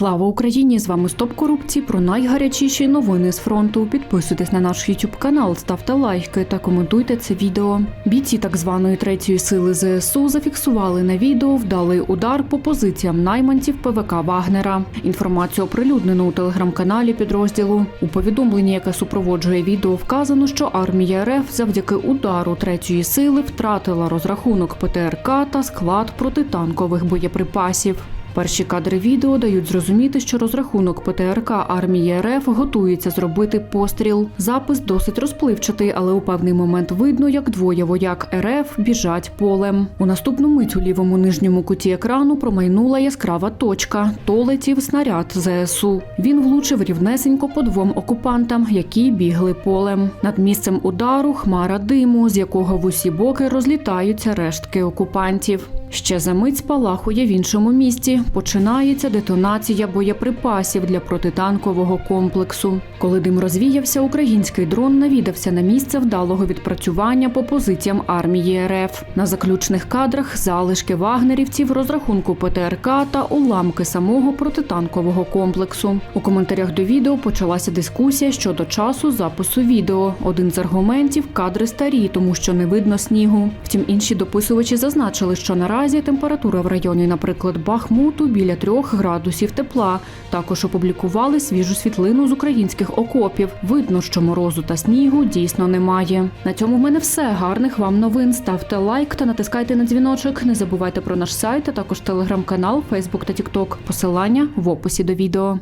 Слава Україні! З вами Стоп Корупції про найгарячіші новини з фронту. Підписуйтесь на наш YouTube канал, ставте лайки та коментуйте це відео. Бійці так званої третьої сили ЗСУ зафіксували на відео вдалий удар по позиціям найманців ПВК Вагнера. Інформацію оприлюднено у телеграм-каналі підрозділу. У повідомленні, яке супроводжує відео, вказано, що армія РФ завдяки удару третьої сили втратила розрахунок ПТРК та склад протитанкових боєприпасів. Перші кадри відео дають зрозуміти, що розрахунок ПТРК армії РФ готується зробити постріл. Запис досить розпливчатий, але у певний момент видно, як двоє вояк РФ біжать полем. У наступну мить у лівому нижньому куті екрану промайнула яскрава точка. То летів снаряд ЗСУ. Він влучив рівнесенько по двом окупантам, які бігли полем. Над місцем удару хмара диму, з якого в усі боки розлітаються рештки окупантів. Ще за мить спалахує в іншому місці. Починається детонація боєприпасів для протитанкового комплексу. Коли дим розвіявся, український дрон навідався на місце вдалого відпрацювання по позиціям армії РФ. На заключних кадрах залишки вагнерівців, розрахунку ПТРК та уламки самого протитанкового комплексу. У коментарях до відео почалася дискусія щодо часу запису відео. Один з аргументів кадри старі, тому що не видно снігу. Втім, інші дописувачі зазначили, що наразі температура в районі, наприклад, Бахмуту біля трьох градусів тепла. Також опублікували свіжу світлину з українських окопів. Видно, що морозу та снігу дійсно немає. На цьому в мене все. Гарних вам новин. Ставте лайк та натискайте на дзвіночок. Не забувайте про наш сайт, а також телеграм-канал, Фейсбук та Тікток. Посилання в описі до відео.